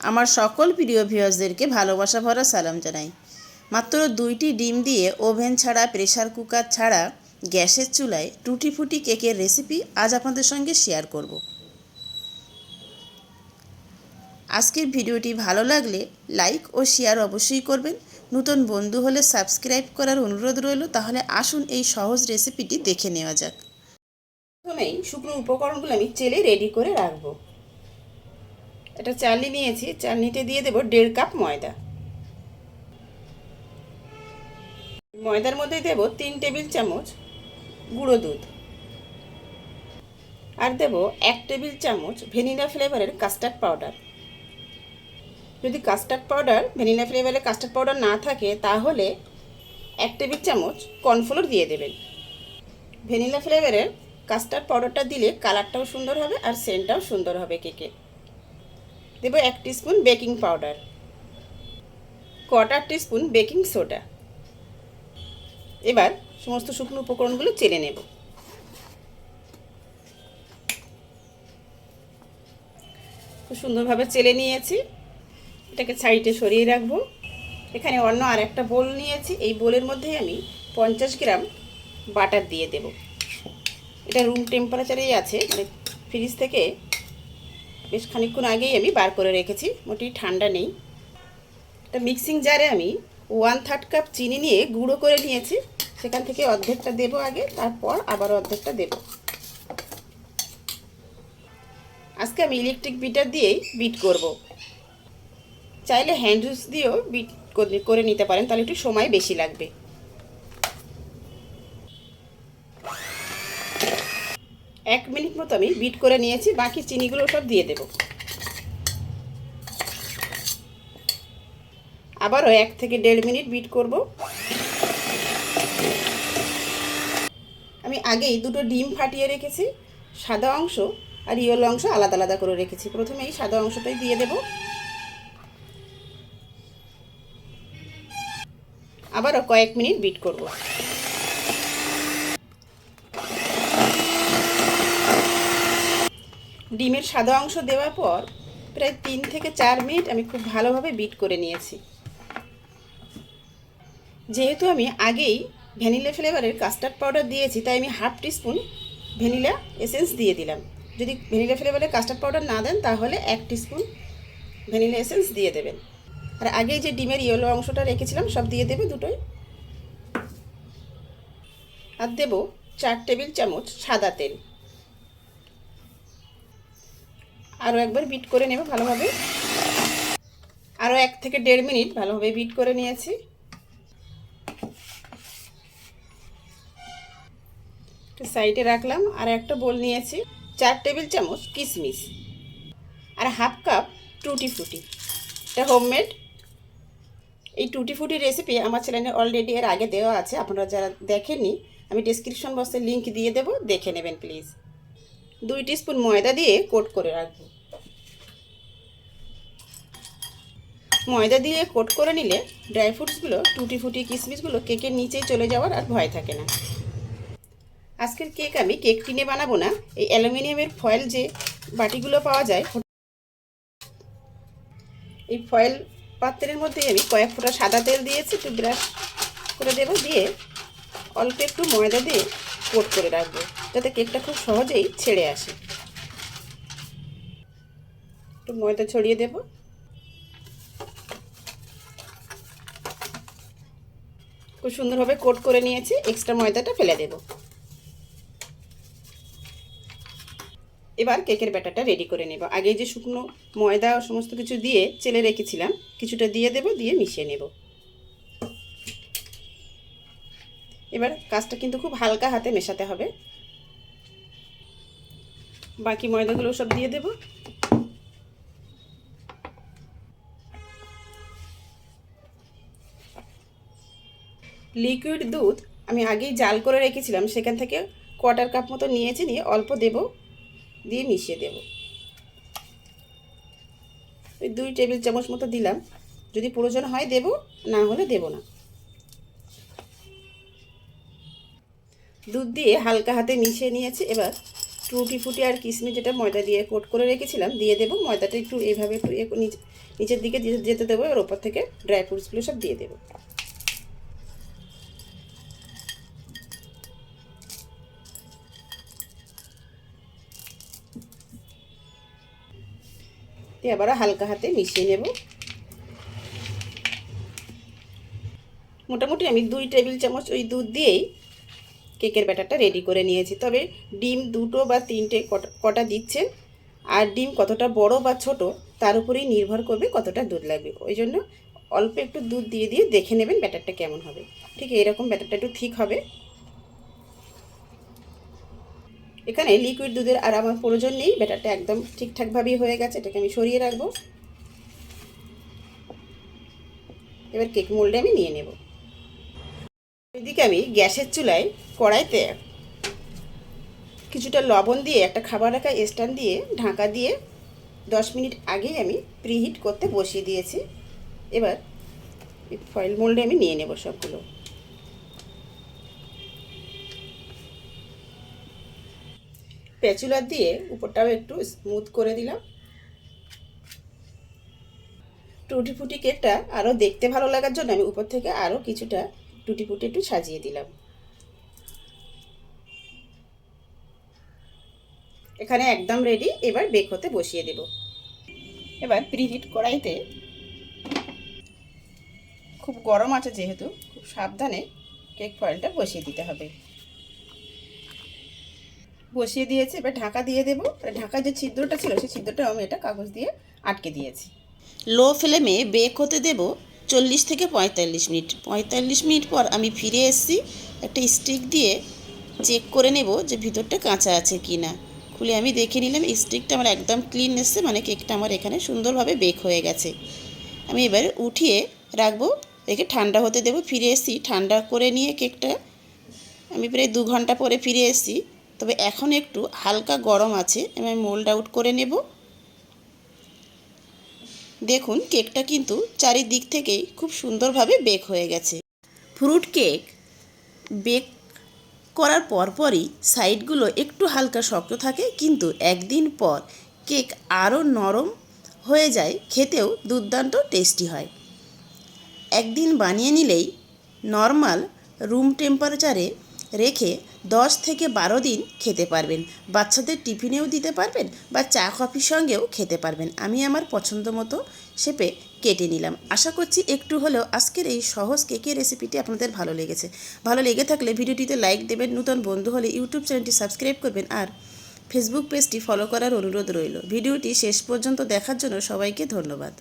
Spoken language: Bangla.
আমার সকল প্রিয় ভিউয়ার্সদেরকে ভালোবাসা ভরা সালাম জানাই। মাত্র দুইটি ডিম দিয়ে ওভেন ছাড়া, প্রেসার কুকার ছাড়া, গ্যাসের চুলায় টুটি ফুটি কেকের রেসিপি আজ আপনাদের সঙ্গে শেয়ার করব। আজকের ভিডিওটি ভালো লাগলে লাইক ও শেয়ার অবশ্যই করবেন। নতুন বন্ধু হলে সাবস্ক্রাইব করার অনুরোধ রইল, তাহলে আসুন এই সহজ রেসিপিটি দেখে নেওয়া যাক। প্রথমেই শুকনো উপকরণগুলো আমি চেলে রেডি করে রাখব। এটা চালনি নিয়েছি, চালনিতে দিয়ে দেবো দেড় কাপ ময়দা। ময়দার মধ্যে দেব তিন টেবিল চামচ গুঁড়ো দুধ। আর দেব এক টেবিল চামচ ভ্যানিলা ফ্লেভারের কাস্টার্ড পাউডার। যদি কাস্টার্ড পাউডার, ভ্যানিলা ফ্লেভারের কাস্টার্ড পাউডার না থাকে, তাহলে এক টেবিল চামচ কর্নফ্লোর দিয়ে দেবেন। ভ্যানিলা ফ্লেভারের কাস্টার্ড পাউডারটা দিলে কালারটাও সুন্দর হবে আর সেন্টটাও সুন্দর হবে কেকে। দেব এক spoon baking powder. Quarter teaspoon baking soda? এবার সমস্ত শুকনো উপকরণগুলো চেলে নেব। খুব সুন্দরভাবে চেলে নিয়েছি। এটাকে সাইডে সরিয়ে রাখব। এখানে অন্য আর একটা বোল নিয়েছি। এই বোলের মধ্যে আমি পঞ্চাশ গ্রাম বাটার দিয়ে দেব। এটা রুম টেম্পারেচারেই আছে। মানে ফ্রিজ থেকে বেশ খানিকক্ষণ আগেই আমি বার করে রেখেছি, মোটেই ঠান্ডা নেই। এটা মিক্সিং জারে আমি ওয়ান থার্ড কাপ চিনি নিয়ে গুঁড়ো করে নিয়েছি। সেখান থেকে অর্ধেকটা দেব আগে, তারপর আবার অর্ধেকটা দেব। আজকে আমি ইলেকট্রিক বিটার দিয়েই বিট করব। চাইলে হ্যান্ড জুস দিয়েও বিট করে নিতে পারেন, তাহলে একটু সময় বেশি লাগবে। এক মিনিট মতো আমি বিট করে নিয়েছি, বাকি চিনিগুলো সব দিয়ে দেব। আবারও এক থেকে দেড় মিনিট বিট করব। আমি আগেই দুটো ডিম ফাটিয়ে রেখেছি, সাদা অংশ আর ইয়েলো অংশ আলাদা আলাদা করে রেখেছি। প্রথমে এই সাদা অংশটাই দিয়ে দেব। আবারও কয়েক মিনিট বিট করব। ডিমের সাদা অংশ দেওয়ার পর প্রায় তিন থেকে চার মিনিট আমি খুব ভালোভাবে বিট করে নিয়েছি। যেহেতু আমি আগেই ভ্যানিলা ফ্লেভারের কাস্টার্ড পাউডার দিয়েছি, তাই আমি হাফ টিস্পুন ভ্যানিলা এসেন্স দিয়ে দিলাম। যদি ভ্যানিলা ফ্লেভারের কাস্টার্ড পাউডার না দেন, তাহলে এক টিস্পুন ভ্যানিলা এসেন্স দিয়ে দেবেন। আর আগেই যে ডিমের ইয়েলো অংশটা রেখেছিলাম, সব দিয়ে দেবে দুটোই। আর দেব চার টেবিল চামচ সাদা তেল। আরও একবার বিট করে নেব ভালোভাবে। আরও এক থেকে দেড় মিনিট ভালোভাবে বিট করে নিয়েছি। সাইডে রাখলাম, আর একটা বোল নিয়েছি। চার টেবিল চামচ কিশমিশ আর হাফ কাপ টুটি ফুটি এটা হোমমেড এই টুটি ফুটি রেসিপি আমার চ্যানেলে অলরেডি এর আগে দেওয়া আছে, আপনারা যারা দেখেননি, আমি ডিসক্রিপশন বক্সে লিঙ্ক দিয়ে দেবো, দেখে নেবেন প্লিজ দুই স্পুন ময়দা দিয়ে কোট করে রাখব। ময়দা দিয়ে কোট করে নিলে ড্রাই ফ্রুটসগুলো, টুটি ফুটি কিশমিশগুলো কেকের নিচেই চলে যাওয়ার আর ভয় থাকে না। আজকের কেক আমি কেক টিনে বানাবো না। এই অ্যালুমিনিয়ামের ফয়েল যে বাটিগুলো পাওয়া যায়, এই ফয়েল পাত্রের মধ্যে আমি কয়েক ফোঁটা সাদা তেল দিয়েছি, একটু ব্রাশ করে দেবো, দিয়ে অল্প একটু ময়দা দিয়ে কোট করে রাখব, যাতে কেকটা খুব সহজেই ছেড়ে আসে। একটু ময়দা ছড়িয়ে দেব। খুব সুন্দরভাবে কোট করে নিয়েছি এক্সট্রা ময়দাটা ফেলে দেব। এবার কেকের ব্যাটারটা রেডি করে নেব। আগে যে শুকনো ময়দা সমস্ত কিছু দিয়ে চেলে রেখেছিলাম, কিছুটা দিয়ে দেব, দিয়ে মিশিয়ে নেব। এবার কাজটা কিন্তু খুব হালকা হাতে মেশাতে হবে। বাকি ময়দাগুলো সব দিয়ে দেব। লিকুইড দুধ আমি আগেই জাল করে রেখেছিলাম, সেখান থেকে কোয়ার্টার কাপ মতো নিয়েছি, নিয়ে অল্প দেব, দিয়ে মিশিয়ে দেব। ওই দুই টেবিল চামচ মতো দিলাম। যদি প্রয়োজন হয় দেব, না হলে দেব না। দুধ দিয়ে হালকা হাতে মিশিয়ে নিয়েছি। এবার টুটি ফুটি আর কিশমিশ যেটা ময়দা দিয়ে কোট করে রেখেছিলাম, দিয়ে দেবো। ময়দাটা একটু এইভাবে একটু নিচের দিকে যেতে দেবো এর ওপর থেকে ড্রাই ফ্রুটসগুলো সব দিয়ে দেবো। দিয়ে আবার হালকা হাতে মিশিয়ে নেব। মোটামুটি আমি দুই টেবিল চামচ ওই দুধ দিয়েই কেকের ব্যাটারটা রেডি করে নিয়েছি। তবে ডিম দুটো বা তিনটে কটা- দিচ্ছেন আর ডিম কতটা বড় বা ছোট তার উপরেই নির্ভর করবে কতটা দুধ লাগবে। ওই জন্য অল্প একটু দুধ দিয়ে দিয়ে দেখে নেবেন ব্যাটারটা কেমন হবে। ঠিক এইরকম ব্যাটারটা একটু ঠিক হবে। এখানে লিকুইড দুধের আর আমার প্রয়োজন নেই, ব্যাটারটা একদম ঠিকঠাকভাবেই হয়ে গেছে, এটাকে আমি সরিয়ে রাখব। এবার কেক মোল্ডে আমি নিয়ে নেব। এদিকে আমি গ্যাসের চুলায় কড়াইতে কিছুটা লবণ দিয়ে একটা খাবার রাখা স্ট্যান্ড দিয়ে ঢাকা দিয়ে দশ মিনিট আগেই আমি প্রিহিট করতে বসিয়ে দিয়েছি। এবার ফয়েল মোল্ডে আমি নিয়ে নেব সবগুলো। প্যাচুলার দিয়ে উপরটাও একটু স্মুথ করে দিলাম। টুটি ফুটি কেকটা আরও দেখতে ভালো লাগার জন্য আমি উপর থেকে আরও কিছুটা টুটি ফুটি একটু সাজিয়ে দিলাম। এখানে একদম রেডি এবার বেক হতে বসিয়ে দেব। এবার প্রিহিট কড়াইতে খুব গরম আছে যেহেতু, খুব সাবধানে কেক ফয়েলটা বসিয়ে দিতে হবে। বসিয়ে দিয়েছি, এবার ঢাকা দিয়ে দেবো। ঢাকায় যে ছিদ্রটা ছিল, সেই ছিদ্রটা আমি এটা কাগজ দিয়ে আটকে দিয়েছি। লো ফ্লেমে বেক হতে দেব চল্লিশ থেকে পঁয়তাল্লিশ মিনিট। পঁয়তাল্লিশ মিনিট পর আমি ফিরে এসেছি, একটা স্টিক দিয়ে চেক করে নেব যে ভিতরটা কাঁচা আছে কি না খুলে আমি দেখে নিলাম স্টিকটা আমার একদম ক্লিন এসছে মানে কেকটা আমার এখানে সুন্দরভাবে বেক হয়ে গেছে। আমি এবার উঠিয়ে রাখব রেখে ঠান্ডা হতে দেবো। ফিরে এসেছি, ঠান্ডা করে নিয়ে কেকটা, আমি প্রায় দু ঘণ্টা পরে ফিরে এসেছি। তবে এখন একটু হালকা গরম আছে আমি মোল্ড আউট করে নেব। দেখুন কেকটা কিন্তু চারিদিক থেকেই খুব সুন্দরভাবে বেক হয়ে গেছে। ফ্রুট কেক বেক করার পরপরই সাইডগুলো একটু হালকা শক্ত থাকে, কিন্তু একদিন পর কেক আরও নরম হয়ে যায়, খেতেও দুর্দান্ত টেস্টি হয়। একদিন বানিয়ে নিলেই নর্মাল রুম টেম্পারেচারে রেখে দশ থেকে বারো দিন খেতে পারবেন। বাচ্চাদের টিফিনেও দিতে পারবেন বা চা, কফির সঙ্গেও খেতে পারবেন। আমি আমার পছন্দ মতো শেপে কেটে নিলাম। আশা করছি একটু হলেও আজকের এই সহজ কেকের রেসিপিটি আপনাদের ভালো লেগেছে। ভালো লেগে থাকলে ভিডিওটিতে লাইক দেবেন, নতুন বন্ধু হলে ইউটিউব চ্যানেলটি সাবস্ক্রাইব করবেন আর ফেসবুক পেজটি ফলো করার অনুরোধ রইল। ভিডিওটি শেষ পর্যন্ত দেখার জন্য সবাইকে ধন্যবাদ।